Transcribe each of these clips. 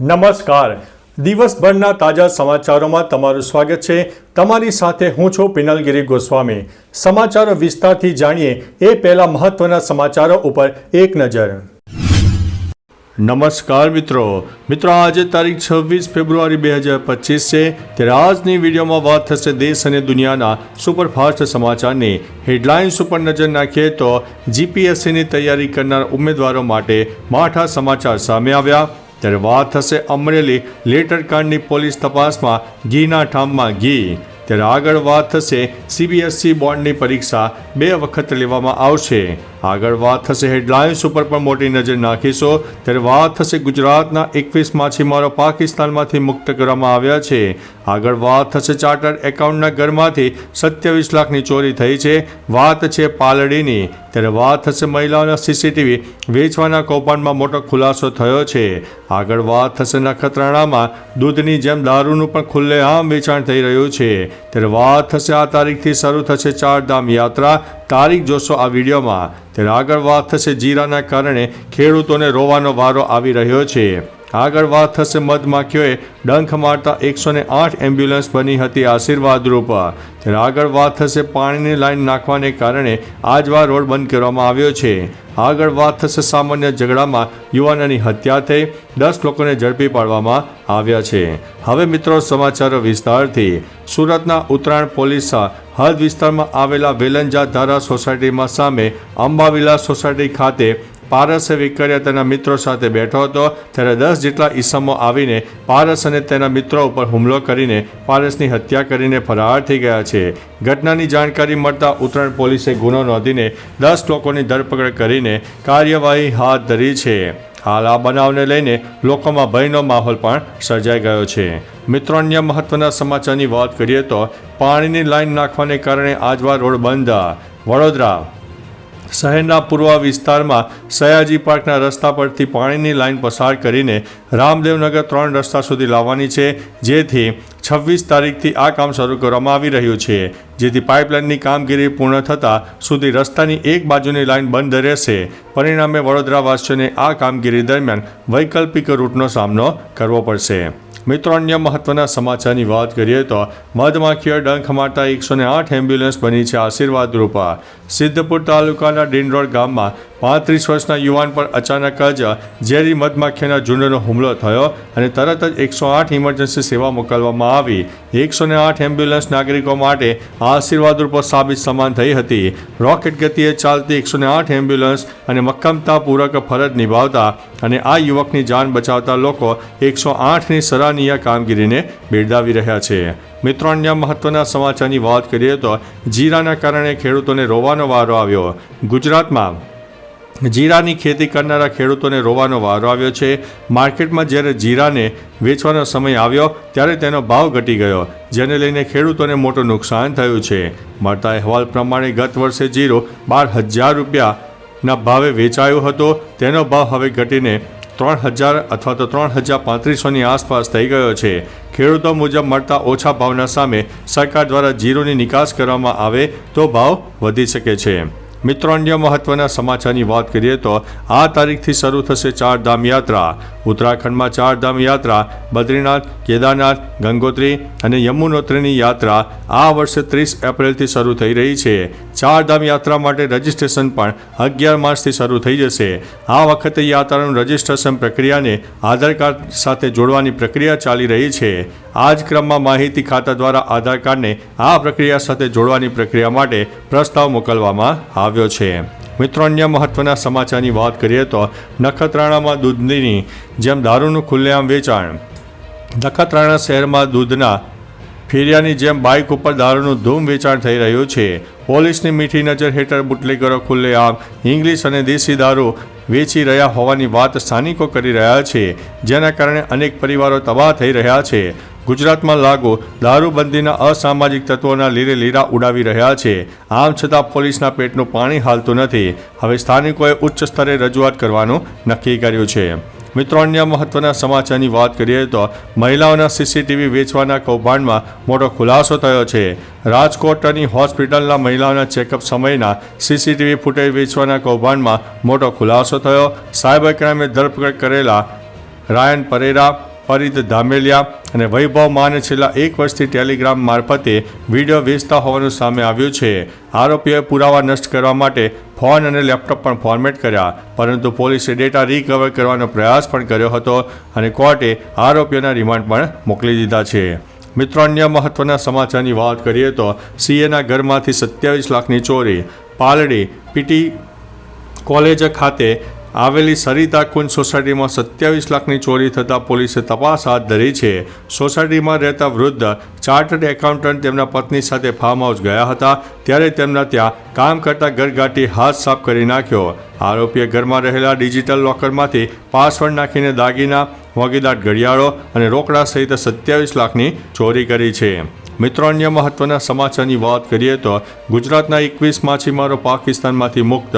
નમસ્કાર. દિવસભરના તાજા સમાચારોમાં તમારું સ્વાગત છે. તમારી સાથે હું છું પિનલગીરી ગોસ્વામી. સમાચારો વિસ્તારથી જાણીએ એ પહેલા મહત્વના સમાચારો ઉપર એક નજર. નમસ્કાર મિત્રો. મિત્રો, આજે તારીખ છવ્વીસ ફેબ્રુઆરી બે હજાર પચીસ છે. ત્યારે આજની વિડીયોમાં વાત થશે દેશ અને દુનિયાના સુપરફાસ્ટ સમાચારની. હેડલાઇન્સ ઉપર નજર નાખીએ તો જીપીએસસીની તૈયારી કરનાર ઉમેદવારો માટે માઠા સમાચાર સામે આવ્યા. ત્યારે વાત થશે અમરેલી લેટર કાંડની પોલીસ તપાસમાં ઘીના ઠામમાં ઘી. ત્યારે આગળ વાત થશે સીબીએસસી બોર્ડની પરીક્ષા બે વખત લેવામાં આવશે. આગળ વાત થશે હેડલાઇન્સ ઉપર પણ મોટી નજર નાખીશો. ત્યારે વાત થશે ગુજરાતના એકવીસ માછીમારો પાકિસ્તાનમાંથી મુક્ત કરવામાં આવ્યા છે. આગળ વાત થશે ચાર્ટર્ડ એકાઉન્ટના ઘરમાંથી. સત્યાવીસ લાખની ચોરી થઈ છે. વાત છે પાલડીની. ત્યારે વાત થશે મહિલાઓના સીસીટીવી વેચવાના કૌભાંડમાં મોટો ખુલાસો થયો છે. આગળ વાત થશે નખત્રાણામાં. દૂધની જેમ દારૂનું પણ ખુલ્લેઆમ વેચાણ થઈ રહ્યું છે. ત્યારે વાત થશે આ તારીખથી શરૂ થશે ચારધામ યાત્રા. તારીખ જોશો આ વિડીયોમાં. ત્યારે આગળ વાત થશે જીરાના કારણે ખેડૂતોને રોવાનો વારો આવી રહ્યો છે. આગળ વાત થશે મધમાખીઓએ. ડંખ મારતા એકસો ને આઠ એમ્બ્યુલન્સ બની હતી આશીર્વાદરૂપ ત્યારે આગળ વાત થશે પાણીની લાઈન નાખવાને કારણે આજવા રોડ બંધ કરવામાં આવ્યો છે. આગળ વાત થશે સામાન્ય ઝઘડામાં યુવાનોની હત્યા થઈ. દસ લોકોને ઝડપી પાડવામાં આવ્યા છે. હવે મિત્રો સમાચારો વિસ્તારથી. સુરતના ઉત્તરાયણ પોલીસ હદ વિસ્તારમાં આવેલા વેલંજા ધારા સોસાયટીમાં સામે અંબાવિલા સોસાયટી ખાતે પારસે વિકર્યા તેના મિત્રો સાથે બેઠો હતો. ત્યારે દસ જેટલા ઈસમો આવીને પારસ અને તેના મિત્રો ઉપર હુમલો કરીને પારસની હત્યા કરીને ફરાર થઈ ગયા છે. ઘટનાની જાણકારી મળતા ઉત્તરાયણ પોલીસે ગુનો નોંધીને દસ લોકોની ધરપકડ કરીને કાર્યવાહી હાથ ધરી છે. હાલ આ બનાવને લઈને લોકોમાં ભયનો માહોલ પણ સર્જાઈ ગયો છે. મિત્રો, અન્ય મહત્વના સમાચારની વાત કરીએ તો પાણીની લાઈન નાખવાને કારણે આજવા રોડ બંધ. વડોદરા શહેરના પૂર્વ વિસ્તારમાં સયાજી પાર્કના રસ્તા પરથી પાણીની લાઇન પસાર કરીને રામદેવનગર ત્રણ રસ્તા સુધી લાવવાની છે, જેથી છવ્વીસ તારીખથી આ કામ શરૂ કરવામાં આવી રહ્યું છે, જેથી પાઇપલાઇનની કામગીરી પૂર્ણ થતાં સુધી રસ્તાની એક બાજુની લાઇન બંધ રહેશે. પરિણામે વડોદરાવાસીઓને આ કામગીરી દરમિયાન વૈકલ્પિક રૂટનો સામનો કરવો પડશે. મિત્રો, અન્ય મહત્વના સમાચારની વાત કરીએ તો મધમાખીઓ ડંખ મારતા એકસો આઠ એમ્બ્યુલન્સ બની છે આશીર્વાદ રૂપા. સિદ્ધપુર તાલુકાના ડીંડોળ ગામમાં પાંત્રીસ વર્ષના યુવાન પર અચાનક જ ઝેરી મધમાખીના ઝુંડનો હુમલો થયો અને તરત જ એકસો આઠ ઇમરજન્સી સેવા મોકલવામાં આવી. એકસો ને આઠ એમ્બ્યુલન્સ નાગરિકો માટે આશીર્વાદ રૂપો સાબિત સમાન થઈ હતી. રોકેટ ગતિએ ચાલતી એકસો ને આઠ એમ્બ્યુલન્સ અને મક્કમતાપૂર્વક ફરજ નિભાવતા અને આ યુવકની જાન બચાવતા લોકો એકસો આઠની સરાહનીય કામગીરીને બિરદાવી રહ્યા છે. મિત્રો, અન્ય મહત્વના સમાચારની વાત કરીએ તો જીરાના કારણે ખેડૂતોને રોવાનો વારો આવ્યો. ગુજરાતમાં જીરાની ખેતી કરનારા ખેડૂતોને રોવાનો વારો આવ્યો છે. માર્કેટમાં જ્યારે જીરાને વેચવાનો સમય આવ્યો, ત્યારે તેનો ભાવ ઘટી ગયો, જેને લઈને ખેડૂતોને મોટું નુકસાન થયું છે. મળતા અહેવાલ પ્રમાણે ગત વર્ષે જીરો બાર હજાર રૂપિયાના ભાવે વેચાયો હતો. તેનો ભાવ હવે ઘટીને ત્રણ હજાર અથવા તો ત્રણ હજાર પાંત્રીસોની આસપાસ થઈ ગયો છે. ખેડૂતો મુજબ મળતા ઓછા ભાવના સામે સરકાર દ્વારા જીરોની નિકાસ કરવામાં આવે તો ભાવ વધી શકે છે. મિત્રો, અન્ય મહત્વના સમાચારની વાત કરીએ તો આ તારીખથી શરૂ થશે ચાર ધામ યાત્રા. ઉત્તરાખંડમાં ચાર ધામ યાત્રા, બદ્રીનાથ, કેદારનાથ, ગંગોત્રી અને યમુનોત્રીની યાત્રા આ વર્ષે ત્રીસ એપ્રિલથી શરૂ થઈ રહી છે. ચાર ધામ યાત્રા માટે રજિસ્ટ્રેશન પણ અગિયાર માર્ચથી શરૂ થઈ જશે. આ વખતે યાત્રાનું રજિસ્ટ્રેશન પ્રક્રિયાને આધાર કાર્ડ સાથે જોડવાની પ્રક્રિયા ચાલી રહી છે. આ જ ક્રમમાં માહિતી ખાતા દ્વારા આધાર કાર્ડને આ પ્રક્રિયા સાથે જોડવાની પ્રક્રિયા માટે પ્રસ્તાવ મોકલવામાં આવ્યો છે. મિત્રો, અન્ય મહત્વના સમાચારની વાત કરીએ તો નખત્રાણામાં દૂધની જેમ દારૂનું ખુલ્લેઆમ વેચાણ. નખત્રાણા શહેરમાં દૂધના ફેરિયાની જેમ બાઇક ઉપર દારૂનું ધૂમ વેચાણ થઈ રહ્યું છે. પોલીસની મીઠી નજર હેઠળ બુટલેગરો ખુલ્લેઆમ, ઇંગ્લિશ અને દેશી દારૂ વેચી રહ્યા હોવાની વાત સ્થાનિકો કરી રહ્યા છે, જેના કારણે અનેક પરિવારો તબાહ થઈ રહ્યા છે. ગુજરાતમાં લાગુ દારૂબંધીના અસામાજિક તત્વોના લીરે લીરા ઉડાવી રહ્યા છે. આમ છતાં પોલીસના પેટનું પાણી હાલતું નથી. હવે સ્થાનિકોએ ઉચ્ચ સ્તરે રજૂઆત કરવાનું નક્કી કર્યું છે. મિત્રો, અન્ય મહત્વના સમાચારની વાત કરીએ તો મહિલાઓના સીસીટીવી વેચવાના કૌભાંડમાં મોટો ખુલાસો થયો છે. રાજકોટની હોસ્પિટલના મહિલાઓના ચેકઅપ સમયના સીસીટીવી ફૂટેજ વેચવાના કૌભાંડમાં મોટો ખુલાસો થયો. સાયબર ક્રાઇમે ધરપકડ કરેલા રાયન પરેરા પરિત ધામેલિયા અને વૈભવ માને છેલ્લા એક વર્ષથી ટેલિગ્રામ મારફતે વીડિયો વેચતા હોવાનું સામે આવ્યું છે. આરોપીઓએ પુરાવા નષ્ટ કરવા માટે ફોન અને લેપટોપ પણ ફોર્મેટ કર્યા, પરંતુ પોલીસે ડેટા રિકવર કરવાનો પ્રયાસ પણ કર્યો હતો અને કોર્ટે આરોપીઓના રિમાન્ડ પણ મોકલી દીધા છે. મિત્રો, અન્ય મહત્વના સમાચારની વાત કરીએ તો સીએના ઘરમાંથી સત્યાવીસ લાખની ચોરી, પાલડી પીટી કોલેજ ખાતે આવેલી સરિતા કુંજ સોસાયટીમાં સત્યાવીસ લાખની ચોરી થતાં પોલીસે તપાસ હાથ ધરી છે. સોસાયટીમાં રહેતા વૃદ્ધ ચાર્ટર્ડ એકાઉન્ટન્ટ તેમના પત્ની સાથે ફાર્મ હાઉસ ગયા હતા. ત્યારે તેમના ત્યાં કામ કરતા ઘરઘાટી હાથ સાફ કરી નાખ્યો. આરોપીએ ઘરમાં રહેલા ડિજિટલ લોકરમાંથી પાસવર્ડ નાખીને દાગીના મોગીદાટ ઘડિયાળો અને રોકડા સહિત સત્યાવીસ લાખની ચોરી કરી છે. મિત્રો, અન્ય મહત્વના સમાચારની વાત કરીએ તો ગુજરાતના એકવીસ માછીમારો પાકિસ્તાનમાંથી મુક્ત.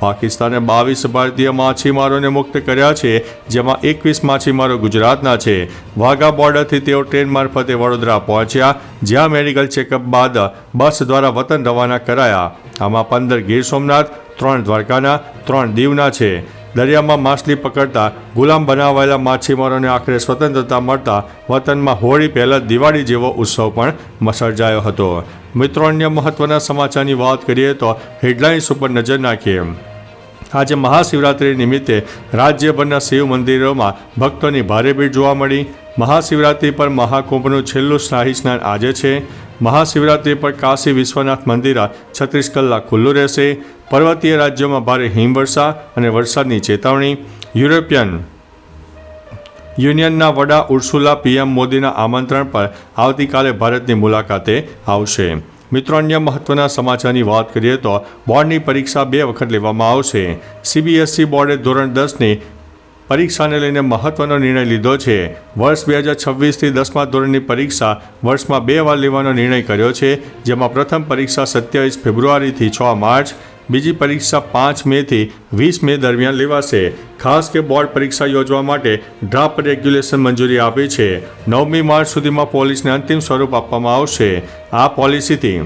પાકિસ્તાને બાવીસ ભારતીય માછીમારોને મુક્ત કર્યા છે, જેમાં એકવીસ માછીમારો ગુજરાતના છે. વાઘા બોર્ડરથી તેઓ ટ્રેન મારફતે વડોદરા પહોંચ્યા, જ્યાં મેડિકલ ચેકઅપ બાદ બસ દ્વારા વતન રવાના કરાયા. આમાં પંદર ગીર સોમનાથ, ત્રણ દ્વારકાના, ત્રણ દીવના છે. દરિયામાં માછલી પકડતા ગુલામ બનાવાયેલા માછીમારોને આખરે સ્વતંત્રતા મળતા વતનમાં હોળી પહેલાં દિવાળી જેવો ઉત્સવ પણ સર્જાયો હતો. મિત્રો, અન્ય મહત્વના સમાચારની વાત કરીએ તો હેડલાઇન્સ ઉપર નજર નાખીએ. આજે મહાશિવરાત્રિ નિમિત્તે રાજ્યભરના શિવ મંદિરોમાં ભક્તોની ભારે ભીડ જોવા મળી. મહાશિવરાત્રિ પર મહાકુંભનું છેલ્લું શાહી સ્નાન આજે છે. મહાશિવરાત્રિ પર કાશી વિશ્વનાથ મંદિર છત્રીસ કલાક ખુલ્લું રહેશે. પર્વતીય રાજ્યોમાં ભારે હિમવર્ષા અને વરસાદની ચેતવણી. યુરોપિયન યુનિયનના વડા ઉર્સુલા પીએમ મોદીના આમંત્રણ પર આવતીકાલે ભારતની મુલાકાતે આવશે. મિત્રો, અન્ય મહત્વના સમાચારની વાત કરીએ તો બોર્ડની પરીક્ષા બે વખત લેવામાં આવશે. સીબીએસઈ બોર્ડે ધોરણ દસની પરીક્ષાને લઈને મહત્વનો નિર્ણય લીધો છે. વર્ષ બે હજાર છવ્વીસથી દસમા ધોરણની પરીક્ષા વર્ષમાં બે વાર લેવાનો નિર્ણય કર્યો છે, જેમાં પ્રથમ પરીક્ષા સત્યાવીસ ફેબ્રુઆરીથી છ માર્ચ, બીજી પરીક્ષા પાંચ મેથી વીસ મે દરમિયાન લેવાશે. ખાસ કે બોર્ડ પરીક્ષા યોજવા માટે ડ્રાફ્ટ રેગ્યુલેશન મંજૂરી આપી છે. નવમી માર્ચ સુધીમાં પોલીસને અંતિમ સ્વરૂપ આપવામાં આવશે. આ પોલિસીથી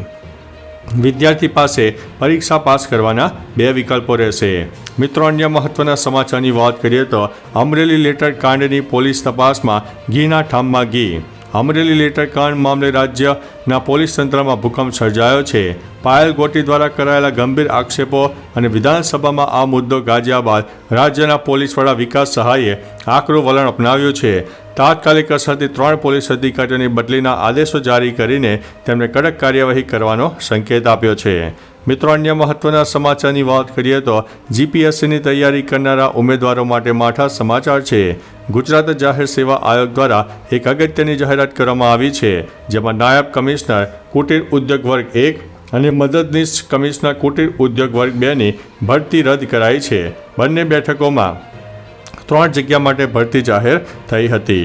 વિદ્યાર્થી પાસે પરીક્ષા પાસ કરવાના બે વિકલ્પો રહેશે. મિત્રો, અન્ય મહત્વના સમાચારની વાત કરીએ તો અમરેલી લેટર કાંડની પોલીસ તપાસમાં ઘીના ઠામમાં ઘી. અમરેલી લેટર કાંડ મામલે રાજ્યના પોલીસ તંત્રમાં ભૂકંપ સર્જાયો છે. પાયલ ગોટી દ્વારા કરાયેલા ગંભીર આક્ષેપો અને વિધાનસભામાં આ મુદ્દો ગાજ્યા બાદ રાજ્યના પોલીસ વડા વિકાસ સહાયે આકરું વલણ અપનાવ્યું છે. તાત્કાલિક અસરથી ત્રણ પોલીસ અધિકારીઓની બદલીના આદેશો જારી કરીને તેમને કડક કાર્યવાહી કરવાનો સંકેત આપ્યો છે. મિત્રો, અન્ય મહત્વના સમાચારની વાત કરીએ તો જીપીએસસીની તૈયારી કરનારા ઉમેદવારો માટે માઠા સમાચાર છે. ગુજરાત જાહેર સેવા આયોગ દ્વારા એક અગત્યની જાહેરાત કરવામાં આવી છે, જેમાં નાયબ કમિશનર કુટીર ઉદ્યોગ વર્ગ એક અને મદદનીશ કમિશનર કુટીર ઉદ્યોગ વર્ગ બેની ભરતી રદ કરાઈ છે. બંને બેઠકોમાં ત્રણ જગ્યા માટે ભરતી જાહેર થઈ હતી.